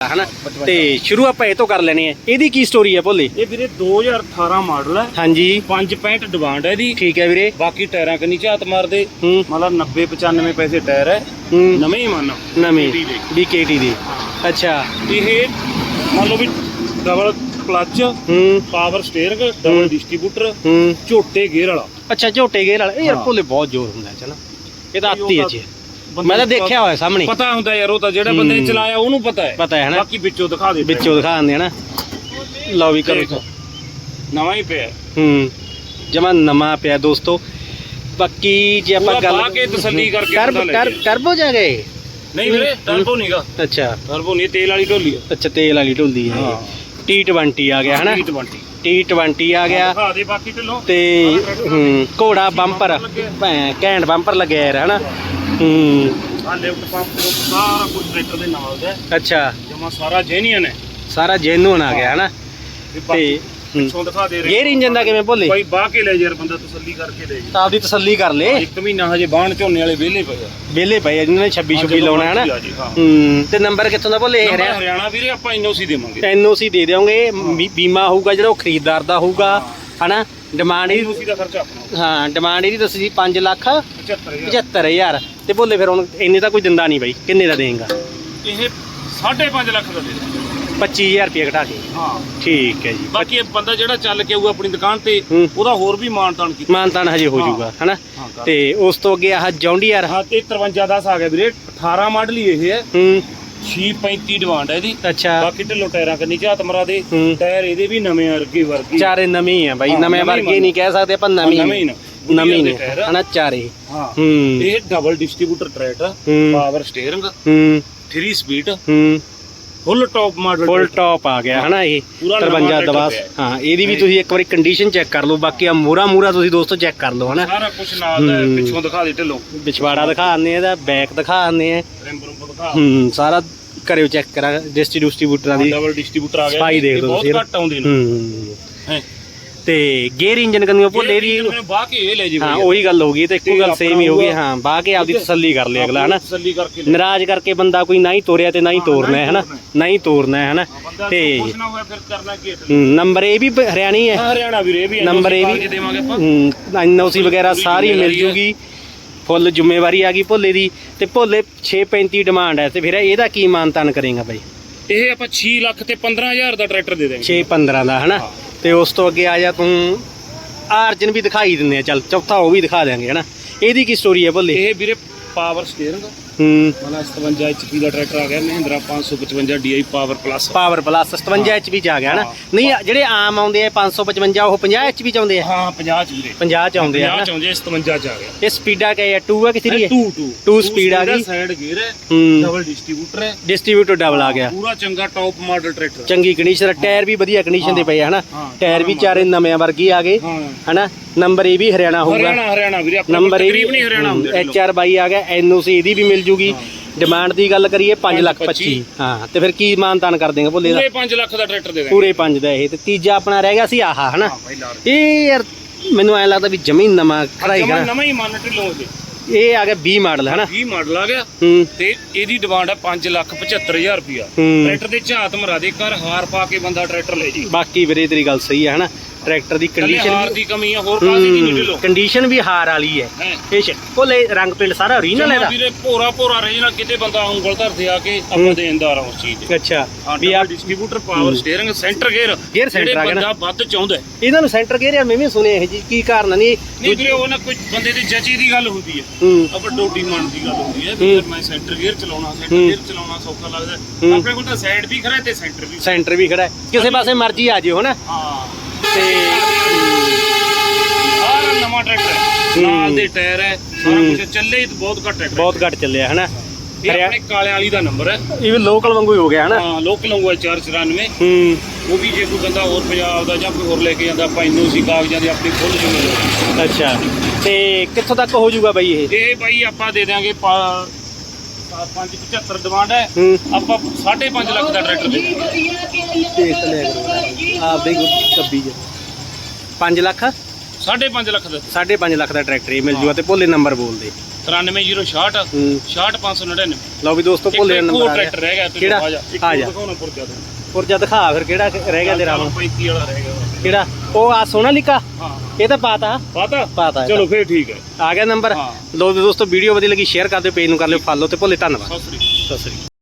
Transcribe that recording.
ਹਨਾ ਤੇ ਸ਼ੁਰੂ ਆਪਾਂ ਇਹ ਤੋਂ ਕਰ ਲੈਣੀ ਹੈ। ਇਹਦੀ ਕੀ ਸਟੋਰੀ ਹੈ ਭੋਲੇ? ਇਹ ਵੀਰੇ 2018 ਮਾਡਲ ਹੈ। ਹਾਂਜੀ। 565 ਡਿਮਾਂਡ ਹੈ ਇਹਦੀ। ਠੀਕ ਹੈ ਵੀਰੇ। ਬਾਕੀ ਟਾਇਰਾਂ ਕੰਨੀ ਝਾਤ ਮਾਰਦੇ। ਮਤਲਬ 90 95 ਪੈਸੇ ਟਾਇਰ ਹੈ। ਨਵੇਂ ਹੀ ਮੰਨ ਨਵੀਂ। KT ਦੇ। ਅੱਛਾ। ਇਹ ਮੰਨ ਲਓ ਵੀ ਡਬਲ ਕਲਚ ਹੂੰ। ਪਾਵਰ ਸਟੀਅਰਿੰਗ ਡਬਲ ਡਿਸਟ੍ਰੀਬਿਊਟਰ ਹੂੰ। ਝੋਟੇ ਗੇਅਰ ਵਾਲਾ। ਅੱਛਾ ਝੋਟੇ ਗੇਰ ਵਾਲਾ। ਇਹ ਯਾਰ। ਭੋਲੇ ਬਹੁਤ ਜ਼ੋਰ ਹੁੰਦਾ ਹੈ ਨਾ ਇਹ ਤਾਂ ਆਤੀ ਹੈ ਜੀ। ਬੰਦੇ ਮੈਂ ਤਾਂ ਨੂੰ ਦੇਖਿਆ ਹੋਇਆ ਸਾਹਮਣੇ। ਪਤਾ ਹੁੰਦਾ ਯਾਰ ਉਹ ਤਾਂ ਜਿਹੜਾ ਬੰਦੇ ਨੇ ਹੂੰ। ਚਲਾਇਆ ਉਹਨੂੰ ਪਤਾ ਹੈ। ਪਤਾ ਹੈ ਨਾ। ਬਾਕੀ ਵਿੱਚੋਂ ਦਿਖਾ ਦੇ ਵਿੱਚੋਂ ਦਿਖਾ ਦਿੰਦੇ ਆ ਨਾ। ਲਓ ਵੀ ਕਰੋ। ਨਵਾਂ ਹੀ ਪਿਆ। ਹੂੰ। ਜਮਾ ਨਵਾਂ ਪਿਆ ਦੋਸਤੋ। ਬਾਕੀ ਜੇ ਆਪਾਂ ਪੂਰਾ ਗੱਲ ਬਾਹ ਕੇ ਤਸੱਲੀ ਕਰਕੇ ਪਤਾ ਲੱਗੇ। ਟਰ ਟਰਬੋ ਜਾ ਗਏ ਨਹੀਂ ਵੀਰੇ ਟਰਬੋ ਨਹੀਂਗਾ ਅੱਛਾ। ਟਰਬੋ ਨਹੀਂ ਤੇਲ ਵਾਲੀ ਢੋਲੀ ਹੈ ਅੱਛਾ ਤੇਲ ਵਾਲੀ ਢੁੱਲਦੀ ਹੈ। ਹਾਂ। T20 ਆ ਗਿਆ ਹਨਾ? T20 T20 ਆ ਗਿਆ। ਦਿਖਾ ਦੇ ਬਾਕੀ ਢਿੱਲੋਂ। ਤੇ ਹੂੰ ਘੋੜਾ ਬੰਪਰ ਭੈਂ ਘੈਂਟ ਬੰਪਰ ਲੱਗਿਆ ਯਾਰ ਹਨਾ? ਹੂੰ। ਆ ਲਿਫਟ ਪੰਪ ਸਾਰਾ ਕੁਝ ਟਰੈਕਟਰ ਦੇ ਨਾਲ ਦਾ ਅੱਛਾ। ਜਮਾ ਸਾਰਾ ਜੈਨੀਅਨ ਹੈ। ਸਾਰਾ ਜੈਨੂਨ ਆ ਗਿਆ ਹਨਾ? ਤੇ ਤੇ ਬਾਕੀ ਹੂੰ। ਪਿੱਛੋਂ ਦਿਖਾ ਦੇ ਗੇਅਰ ਇੰਜਨ ਦਾ ਕਿਵੇਂ ਭੋਲੇ? ਭਾਈ ਬਾਹ ਕੇ ਲੈ ਯਾਰ ਬੰਦਾ ਤਸੱਲੀ ਕਰਕੇ ਲੈ ਤਾਂ ਆਪਦੀ ਤਸੱਲੀ ਕਰ ਲੇ। ਇੱਕ ਮਹੀਨਾ ਹਜੇ ਬਾਣ ਝੋਨੇ ਵਾਲੇ ਵਿਹਲੇ ਪਏ ਆ। ਵਿਹਲੇ ਪਏ ਆ, ਇਹਨਾਂ ਨੇ 26 26 ਲਾਉਣਾ ਹਨਾ? ਆ ਜੀ, ਹਾਂ। ਹੂੰ ਤੇ ਨੰਬਰ ਕਿੱਥੋਂ ਦਾ ਭੋਲੇ ਨੰਬਰ ਹਰਿਆ ਹਰਿਆਣਾ ਵੀਰੇ ਆਪਾਂ ਐਨਓਸੀ ਦੇਵਾਂਗੇ। ਐਨਓਸੀ ਦੇ ਬੀਮਾ ਹੋਊਗਾ ਜਿਹੜਾ ਉਹ ਖਰੀਦਦਾਰ ਦਾ ਹੋਊਗਾ ਹਨਾ? ਡਿਮਾਂਡ ਇਹਦੀ ਐਨਓਸੀ ਦਾ ਖਰਚਾ ਆਪਣਾ। ਹਾਂ ਡਿਮਾਂਡ ਇਹਦੀ ਦੱਸੀ ਸੀ 5 ਲੱਖ 75000 75000 ਤੇ ਭੋਲੇ ਫਿਰ ਹੁਣ ਇੰਨੇ ਤਾਂ ਕੋਈ ਦਿੰਦਾ ਨਹੀਂ ਬਾਈ ਕਿੰਨੇ ਦਾ ਦੇਂਗਾ ਇਹ 5.5 ਲੱਖ ਦਾ ਦੇ ਦੇ। 25000 ਰੁਪਏ ਘਟਾ ਕੇ। ਹਾਂ। ਠੀਕ ਹੈ ਜੀ। ਬਾਕੀ ਇਹ ਬੰਦਾ ਜਿਹੜਾ ਚੱਲ ਕੇ ਆਊਗਾ ਆਪਣੀ ਦੁਕਾਨ ਤੇ ਹੂੰ। ਉਹਦਾ ਹੋਰ ਵੀ ਮਾਨਤਾਨ ਕੀਤਾ। ਮਾਨਤਾਨ ਹਜੇ ਹੋ। ਜਾਊਗਾ ਹਨਾ? ਹਾਂ ਕਰ। ਤੇ ਉਸ ਤੋਂ ਅੱਗੇ ਆਹ ਜੌਂਡੀਆਰ ਹਾਂ ਤੇ 53 10 ਆ ਗਿਆ ਵੀਰੇ। 18 ਮਾਡਲ ਹੀ ਇਹ ਹੈ। ਹੂੰ। 635 ਡਿਮਾਂਡ ਹੈ ਇਹਦੀ। ਅੱਛਾ। ਬਾਕੀ ਢਿੱਲੋਂ ਟਾਇਰਾਂ ਕੰਨੀ ਝਾਤ ਮਰਾ ਦੇ। ਹੂੰ। ਟਾਇਰ ਇਹਦੇ ਵੀ ਨਵੇਂ ਵਰਗੇ ਵਰਗੇ ਚਾਰੇ ਨਵੇਂ ਹੀ ਆ ਬਾਈ ਹਾਂ, ਨਵੇਂ ਨਵੇਂ ਵਰਗੇ ਨਹੀਂ ਕਹਿ ਸਕਦੇ ਆਪਾਂ ਨਵੇਂ ਹੀ ਨੇ। ਨਵੇਂ ਨੇ। ਹਨਾ ਚਾਰੇ। ਹਾਂ। ਹੂੰ। ਇਹ ਡਬਲ ਡਿਸਟ੍ਰੀਬਿਊਟਰ ਟਰੈਕਟਰ ਹੂੰ। ਪਾਵਰ ਸਟੀਅਰਿੰਗ ਹੂੰ। 3 ਸਪੀਡ ਹੂੰ। Full top model full top ਆ ਗਿਆ ਹਨਾ ਇਹ ਪੂਰਾ 53 ਨਵਾਂ ਦਵਾਸ ਹਾਂ ਇਹਦੀ ਵੀ ਤੁਸੀਂ ਇੱਕ ਵਾਰੀ ਕੰਡੀਸ਼ਨ ਚੈੱਕ ਕਰ ਲਓ ਬਾਕੀ ਆ ਮੂਰਾ ਮੂਰਾ ਤੁਸੀਂ ਦੋਸਤੋ ਚੈੱਕ ਕਰ ਲਓ ਹਨਾ। ਸਾਰਾ ਕੁਝ ਨਾਲ ਦਾ। ਪਿੱਛੋਂ ਦਿਖਾ ਦੇ ਢਿੱਲੋਂ ਵਿਛਵਾੜਾ ਦਿਖਾ ਦਿੰਦੇ ਆ ਇਹਦਾ ਬੈਕ ਦਿਖਾ ਦਿੰਦੇ ਆ। ਰਿੰਬ ਰੁੰਬ ਦਿਖਾ ਹੂੰ ਸਾਰਾ ਕਰਿਓ ਚੈੱਕ ਕਰਾਂ ਡਿਸਟ੍ਰੀਬਿਊਟਰਾਂ ਦੀ ਡਬਲ ਡਿਸਟ੍ਰੀਬਿਊਟਰ ਆ ਗਿਆ। ਦੇਖ ਲਓ ਬਹੁਤ ਘੱਟ ਆਉਂਦੇ ਨੇ। ਹੂੰ। ਹੈਂ। ਤੇ ਗੇਅਰ ਇੰਜਨ ਕੰਨੀਓ ਭੁੱਲੇ ਦੀ ਮੈਨੂੰ ਬਾਹ ਕੇ ਇਹ ਲੈ ਜੀ ਹਾਂ ਉਹੀ ਗੱਲ ਹੋ ਗਈ ਤੇ ਇੱਕੋ ਗੱਲ ਸੇਮ ਹੀ ਹੋ ਗਈ ਹਾਂ ਬਾਹ ਕੇ ਆਪਦੀ ਤਸੱਲੀ ਕਰ ਲਿਆ ਅਗਲਾ ਹਨਾ? ਤਸੱਲੀ ਕਰਕੇ ਲੈ। ਨਾਰਾਜ਼ ਕਰਕੇ ਬੰਦਾ ਕੋਈ ਨਾ ਹੀ ਤੋਰਿਆ ਤੇ ਨਾ ਹੀ ਤੋਰਨਾ ਹੈ ਹਨਾ? ਨਾ ਹੀ ਤੋਰਨਾ ਹੈ ਹਨਾ? ਤੇ ਕੁਝ ਨਾ ਹੋਇਆ ਫਿਰ ਕਰਨਾ ਕੀ ਹੈ ਹੂੰ, ਨੰਬਰ ਇਹ ਵੀ ਹਰਿਆਣੀ ਹੈ। ਹਰਿਆਣਾ ਵੀਰੇ ਇਹ ਵੀ ਨੰਬਰ ਇਹ ਵੀ ਦੇਵਾਂਗੇ ਆਪਾਂ। ਐਨਓਸੀ ਵਗੈਰਾ ਸਾਰੀ ਮਿਲ। ਜੂਗੀ। ਫੁੱਲ ਜ਼ਿੰਮੇਵਾਰੀ ਆ ਗਈ ਭੋਲੇ ਦੀ। ਤੇ ਭੋਲੇ 635 ਡਿਮਾਂਡ ਹੈ ਤੇ ਫਿਰ ਇਹਦਾ ਕੀ ਮਾਨਤਾਨ ਕਰੇਗਾ ਬਾਈ? ਇਹ ਆਪਾਂ 6 ਲੱਖ ਤੇ 15000 ਦਾ ਟਰੈਕਟਰ ਦੇ ਦੇਵਾਂਗੇ। 615 ਦਾ ਹਨਾ। ਤੇ ਉਸ ਤੋਂ ਅੱਗੇ ਆ ਜਾ ਤੂੰ। ਆਰਜਨ ਵੀ ਦਿਖਾਈ ਦਿੰਦੇ ਆ, ਚੱਲ ਚੌਥਾ ਉਹ ਵੀ ਦਿਖਾ ਦਿਆਂਗੇ, ਹਨਾ। ਇਹਦੀ ਕੀ ਸਟੋਰੀ ਹੈ ਭੋਲੇ? ਇਹ ਵੀਰੇ ਪਾਵਰ ਸਟੀਅਰਿੰਗ ਹੂੰ ਮਨਾ 57 HP ਦਾ ਟਰੈਕਟਰ ਆ ਗਿਆ Mahindra 555 DI power plus. Power plus 57 HP ਚ ਆ ਗਿਆ ਹਨਾ ਹਾਂ। ਨਹੀਂ ਜਿਹੜੇ ਆਮ ਆਉਂਦੇ ਆ 555 ਉਹ 50 ਐਚਪੀ ਚ ਆਉਂਦੇ ਆ? ਹਾਂ 50 ਚ ਵੀਰੇ। 50 ਚ ਆਉਂਦੇ ਆ 50 ਹਨਾ ਚ ਆਉਂਦੇ 57 ਚ ਆ ਗਿਆ। ਇਹ ਸਪੀਡਾ ਕਿਆ ਹੈ 2 ਆ ਕਿ 3 ਹੈ 2 2 Two speed ਆ ਗਈ। ਸਾਈਡ ਗੇਅਰ ਹੈ ਹੂੰ। ਡਬਲ ਡਿਸਟ੍ਰੀਬਿਊਟਰ ਹੈ। ਡਿਸਟ੍ਰੀਬਿਊਟਰ ਡਬਲ ਆ ਗਿਆ। ਪੂਰਾ ਚੰਗਾ ਟੌਪ ਮਾਡਲ ਟਰੈਕਟਰ ਚੰਗੀ ਕੰਡੀਸ਼ਨ ਟਾਇਰ ਵੀ ਵਧੀਆ ਕੰਡੀਸ਼ਨ ਦੇ ਪਏ ਹਨਾ। ਟਾਇਰ ਵੀ ਚਾਰੇ ਨਵੇਂ ਵਰਗੇ ਆ ਗਏ ਹਨਾ? ਨੰਬਰ ਇਹ ਵੀ ਹਰਿਆਣਾ ਹੋਊਗਾ। ਹਰਿਆਣਾ ਹਰਿਆਣਾ ਵੀਰੇ ਆਪਣਾ ਹਰਿਆਣਾ ਹੁੰਦੇ ਐਚ ਆਰ 22 ਆ ਗਿਆ ਐਨਓਸੀ ਇਹਦੀ ਵੀ ਮਿਲ ਜੂਗੀ। ਡਿਮਾਂਡ ਦੀ ਗੱਲ ਕਰੀਏ 5 ਲੱਖ 25 ਹਾਂ ਤੇ ਫਿਰ ਕੀ ਮਾਨਤਾਨ ਕਰ ਦੇਗਾ ਭੁੱਲੇ ਦਾ? ਪੂਰੇ 5 ਲੱਖ ਦਾ ਟਰੈਕਟਰ ਦੇ ਦੇਣਗੇ। ਪੂਰੇ 5 ਦਾ ਇਹ ਤੇ ਤੀਜਾ ਆਪਣਾ ਰਹਿ ਗਿਆ ਸੀ ਆਹ ਹਨਾ? ਹਾਂ ਇਹ ਯਾਰ ਮੈਨੂੰ ਐ ਲੱਗਦਾ ਵੀ ਜ਼ਮੀਨ ਨਵਾਂ ਖੜਾਈ ਜਮਾਂ ਕਰਾਂ। ਨਵਾਂ ਹੀ ਮੰਨ ਢਿੱਲੋਂ ਦੇ। ਇਹ ਆ ਗਿਆ 20 ਮਾਡਲ ਹਨਾ? 20 ਮਾਡਲ ਆ ਗਿਆ। ਹੂੰ। ਤੇ ਇਹਦੀ ਡਿਮਾਂਡ ਹੈ 5 ਲੱਖ 75000 ਰੁਪਿਆ ਹੂੰ। ਟਰੈਕਟਰ ਦੇ ਝਾਤ ਮਰਾ ਦੇ ਕਰ ਹਾਰ ਪਾ ਕੇ ਬੰਦਾ ਟਰੈਕਟਰ ਲੈ ਜੀ। ਬਾਕੀ ਵੀਰੇ ਤੇਰੀ ਗੱਲ ਸਹੀ ਹੈ ਹਨਾ? ਟਰੈਕਟਰ ਦੀ ਕੱਲੇ ਹਾਰ ਕੰਡੀਸ਼ਨ ਦੀ ਕਮੀ ਆ ਹੋਰ ਕਾਹਦੀ ਨਹੀਂ ਢਿੱਲੋਂ ਕੰਡੀਸ਼ਨ ਵੀ ਹਾਰ ਵਾਲੀ ਹੈ। ਹੈਂ। ਚ ਭੋਲੇ ਰੰਗ ਪਿੰਡ ਸਾਰਾ ਓਰੀਜਨਲ ਇਹਦਾ ਵੀਰੇ ਭੋਰਾ ਭੋਰਾ ਰੀਜਨਲ ਕਿਤੇ ਬੰਦਾ ਉਂਗਲ ਧਰਦੇ ਆ ਕੇ ਆਪਾਂ ਦੇਣਦਾਰ ਆ ਉਸ ਚੀਜ਼ ਦੇ। ਅੱਛਾ ਵੀ ਵੀ ਆ distributor power steering centre gear Gear center ਆ ਗਿਆ ਨਾ। ਬੰਦਾ ਵੱਧ ਚਾਹੁੰਦਾ ਹੈ। ਇਹਨਾਂ ਨੂੰ ਸੈਂਟਰ ਗੇਅਰ ਮੈਂ ਵੀ ਸੁਣਿਆ ਇਹ ਜੀ ਕੀ ਕਾਰਨ ਨਹੀਂ ਨਹੀਂ ਵੀਰੇ ਉਹ ਨਾ ਕੋਈ ਬੰਦੇ ਦੀ ਜੱਜੀ ਦੀ ਗੱਲ ਹੁੰਦੀ ਹੈ। ਹੂੰ। ਆਪਾਂ ਡੋਡੀ ਮਨ ਦੀ ਗੱਲ ਹੁੰਦੀ ਹੈ ਵੀ ਯਾਰ ਮੈਂ ਸੈਂਟਰ ਗੇਅਰ ਚਲਾਉਣਾ ਸੈਂਟਰ ਹੂੰ। ਗੇਅਰ ਚਲਾਉਣਾ ਸੌਖਾ ਲੱਗਦਾ ਹੈ। ਹੂੰ। ਆਪਣੇ ਕੋਲ ਤਾਂ ਸਾਈਡ ਵੀ ਖੜਾ ਹੈ ਤੇ ਸੈਂਟਰ ਵੀ ਸੈਂਟਰ ਵੀ ਖੜਾ ਹੈ। ਕਿਸੇ ਪਾਸੇ ਮਰਜ਼ੀ ਆ ਜਿਓ ਹਨਾ? ਹਾਂ। ਤੇ ਸਾਰਾ ਨਵਾਂ ਟਰੈਕਟਰ ਹੈ। ਨਾਲ ਦੇ ਟਾਇਰ ਹੈ ਸਾਰਾ ਹੂੰ। ਕੁਝ ਚੱਲੇ ਹੀ ਤਾਂ ਬਹੁਤ ਘੱਟ ਹੈ ਬਹੁਤ ਘੱਟ ਚੱਲਿਆ ਹਨਾ? ਇਹ ਆਪਣੇ ਕਾਲੇ ਵਾਲੀ ਦਾ ਨੰਬਰ ਹੈ। ਇਹ ਵੀ ਲੋਕਲ ਵਾਂਗੂ ਹੀ ਹੋ ਗਿਆ ਹਨਾ? ਹਾਂ ਲੋਕਲ ਲੰਗਵਾ 494 ਹੂੰ। ਉਹ ਵੀ ਜੇ ਕੋਈ ਬੰਦਾ ਹੋਰ ਪੰਜਾਬ ਦਾ ਜਾਂ ਕੋਈ ਹੋਰ ਲੈ ਕੇ ਜਾਂਦਾ ਆਪਾਂ ਇੰਨੋ ਸੀ ਕਾਗਜ਼ਾਂ ਦੀ ਆਪਣੀ ਫੁੱਲ ਜ਼ਿੰਮੇਵਾਰੀ ਅੱਛਾ। ਤੇ ਕਿੱਥੋਂ ਤੱਕ ਹੋ ਜਾਊਗਾ ਬਾਈ ਇਹ? ਇਹ ਬਾਈ ਆਪਾਂ ਦੇ ਦਿਆਂਗੇ 575 ਡਿਮਾਂਡ ਹੈ। ਹੂੰ। ਆਪਾਂ 5.5 ਲੱਖ ਦਾ ਟਰੈਕਟਰ ਦੇ ਦਿਆਂਗੇ ਦੇਖ ਲਿਆ ਕਰੋ ਆਪਦੇ ਕੱਬੀ ਚ 5 ਲੱਖ? 5.5 ਲੱਖ ਦਾ। 5.5 ਲੱਖ ਦਾ ਟਰੈਕਟਰ ਹੀ ਮਿਲ ਜੂਗਾ ਤੇ ਭੋਲੇ ਨੰਬਰ ਬੋਲ ਦੇ 93066 ਹੂੰ। 66599 ਲਓ ਵੀ ਦੋਸਤੋ ਇੱਕ ਭੁੱਲੇ ਇੱਕ ਨੰਬਰ ਹੋਰ ਆ ਟਰੈਕਟਰ ਰਹਿ ਗਿਆ ਕਿਹੜਾ? ਆ ਜਾ। ਇੱਕ ਆ ਹੋਰ ਜਾ। ਦਿਖਾਉਣਾ ਪੁਰਜਾ ਦਿਖਾ ਫਿਰ ਕਿਹੜਾ ਰਹਿ ਗਿਆ ਤੇਰਾ ਹੁਣ। 35 ਵਾਲਾ ਰਹਿ ਗਿਆ। ਕਿਹੜਾ? ਉਹ ਆ ਸੋਨਾ ਲਿਕਾ ਹਾਂ। ਇਹ ਤਾਂ ਪਾਤਾ। ਪਤਾ? ਪਾਤਾ ਇਹ ਚਲੋ ਫੇਰ ਠੀਕ ਹੈ। ਆ ਗਿਆ ਨੰਬਰ। ਹਾਂ। ਵੀ ਦੋਸਤੋ ਵੀਡੀਓ ਵਧੀਆ ਲੱਗੀ ਸ਼ੇਅਰ ਕਰ ਦਿਓ ਪੇਜ ਨੂੰ ਕਰ ਲਿਓ ਫਾਲੋ ਤੇ ਭੁੱਲੇ ਧੰਨਵਾਦ। ਸਤਿ ਸ੍ਰੀ ਅਕਾਲ। ਸਤਿ ਸ੍ਰੀ ਅਕਾਲ।